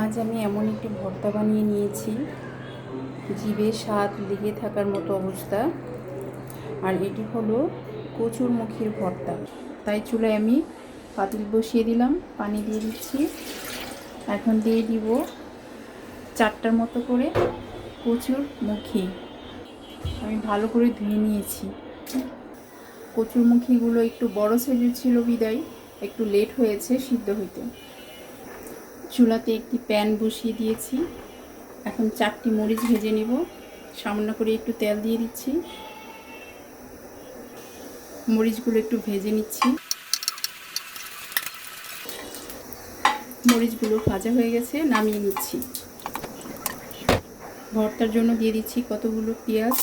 আজ আমি এমন একটি ভর্তা বানিয়ে নিয়েছি, জিভে স্বাদ লেগে থাকার মতো অবস্থা। আর এটি হলো কচুর মুখির ভর্তা। তাই চুলায় আমি পাতিল বসিয়ে দিলাম, পানি দিয়ে দিচ্ছি। এখন দিয়ে দিব চারটার মতো করে কচুর মুখি আমি ভালো করে ধুয়ে নিয়েছি। কচুর মুখিগুলো একটু বড় সাইজের ছিল বিদায়, একটু লেট হয়েছে সিদ্ধ হইতে। চুলাতে একটি প্যান বসিয়ে দিয়েছি। এখন চারটি মরিচ ভেজে নেব। সামান্য করে একটু তেল দিয়ে দিচ্ছি। মরিচগুলো একটু ভেজে নিচ্ছি। মরিচগুলো ভাজা হয়ে গেছে, নামিয়ে নিচ্ছি। ভর্তার জন্য দিয়ে দিচ্ছি কতগুলো পেঁয়াজ।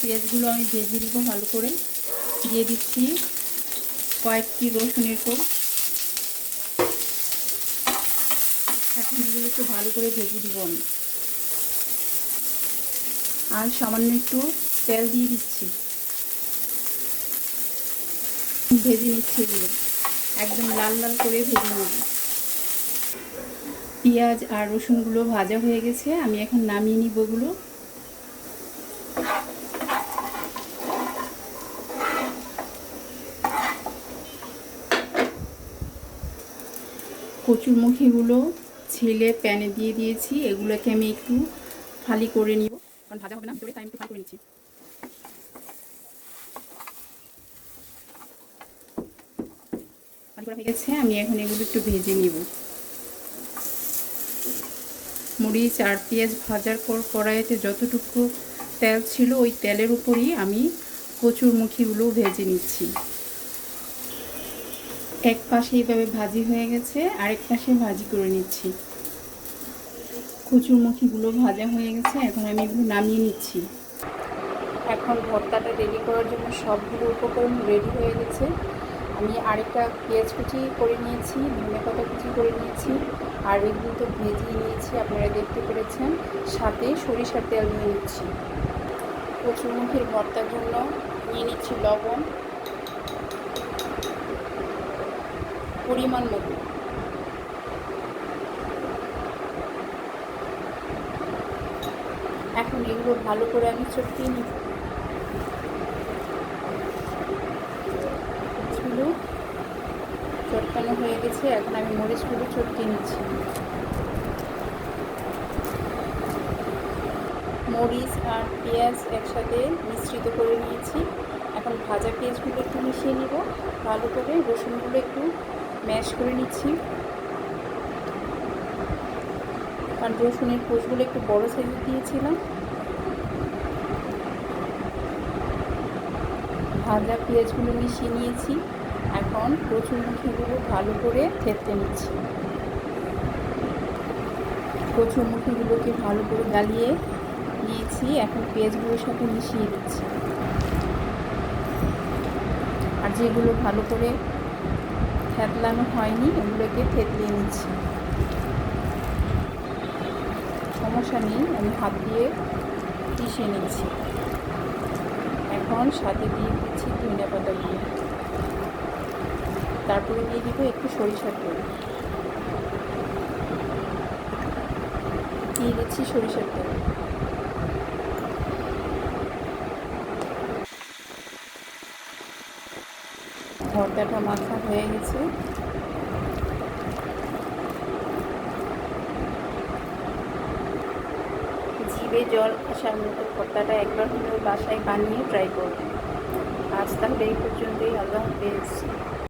পেঁয়াজগুলো আমি ভেজে দিব ভালো করে। দিয়ে দিচ্ছি কয়েকটি রসুনের কোপ এখন এগুলো একটু ভালো করে ভেজে দিব আমি। আর সামান্য একটু তেল দিয়ে দিচ্ছি। ভেজে নিচ্ছি এগুলো। একদম লাল লাল করে ভেজে নেব। পেঁয়াজ আর রসুনগুলো ভাজা হয়ে গেছে। আমি এখন নামিয়ে নিব ওগুলো কচুরমুখীগুলো ছেলে প্যানে দিয়ে দিয়েছি, এগুলোকে আমি একটু ফালি করে নিব। কারণ ভাজা হবে না ভিতরে একটু ফালি করে নিচ্ছি। গেছে, আমি এখন এগুলো একটু ভেজে নিব। মরিচ আর পেঁয়াজ ভাজার পর কড়াইতে যতটুকু তেল ছিল, ওই তেলের উপরই আমি কচুর মুখিগুলো ভেজে নিচ্ছি। এক পাশে এইভাবে ভাজি হয়ে গেছে, আরেক পাশে ভাজি করে নিচ্ছি। কচুরমুখিগুলো ভাজা হয়ে গেছে, এখন আমি এগুলো নামিয়ে নিচ্ছি। এখন ভর্তাটা রেডি করার জন্য সবগুলো উপকরণ রেডি হয়ে গেছে। আমি আরেকটা পেঁয়াজ কুচি করে নিয়েছি, ধনে পাতা কুচি করে নিয়েছি, আর এগুলো তো ভেজিয়ে নিয়েছি, আপনারা দেখতে পেরেছেন। সাথে সরিষার তেল নিয়ে নিচ্ছি। কচুরমুখির ভর্তার জন্য নিয়ে নিচ্ছি লবণ। পরিমাণ মতো। এখন এগুলো ভালো করে আমি চটকিয়ে নিব। মরিচগুলো চটকানো হয়ে গেছে, এখন আমি মরিচগুলো চটকিয়ে নিচ্ছি। মরিচ আর পেঁয়াজ একসাথে মিশ্রিত করে নিয়েছি। এখন ভাজা পেঁয়াজগুলো একটু মিশিয়ে নিব। ভালো করে রসুনগুলো একটু ম্যাশ করে নিচ্ছি। আর রসুনের কোষগুলো একটু বড় সাইজে দিয়েছিলাম। ভাজা পেঁয়াজগুলো মিশিয়ে নিয়েছি। এখন কচুরমুখিগুলো ভালো করে থেততে নিচ্ছি। কচুরমুখিগুলোকে ভালো করে গালিয়ে নিয়েছি এখন পেঁয়াজগুলোর সাথে মিশিয়ে দিচ্ছি আর যেগুলো ভালো করে থেতলানো হয়নি এগুলোকে থেতলিয়ে নিচ্ছি। সমস্যা নেই, আমি হাত দিয়ে পিষে নিচ্ছি। এখন সাথে দিয়ে দিচ্ছি ধনে পাতা দিয়ে। তারপরে দিয়ে দিব একটু সরিষার তেল। দিয়ে দিচ্ছি সরিষার তেল। ভর্তাটা মাখা হয়ে গেছে। জিভে জল আসার মতো ভর্তাটা একবার হলেও বাসায় বানিয়ে ট্রাই করবেন আজ তাহলে এই পর্যন্তই, আল্লাহ হাফেজ।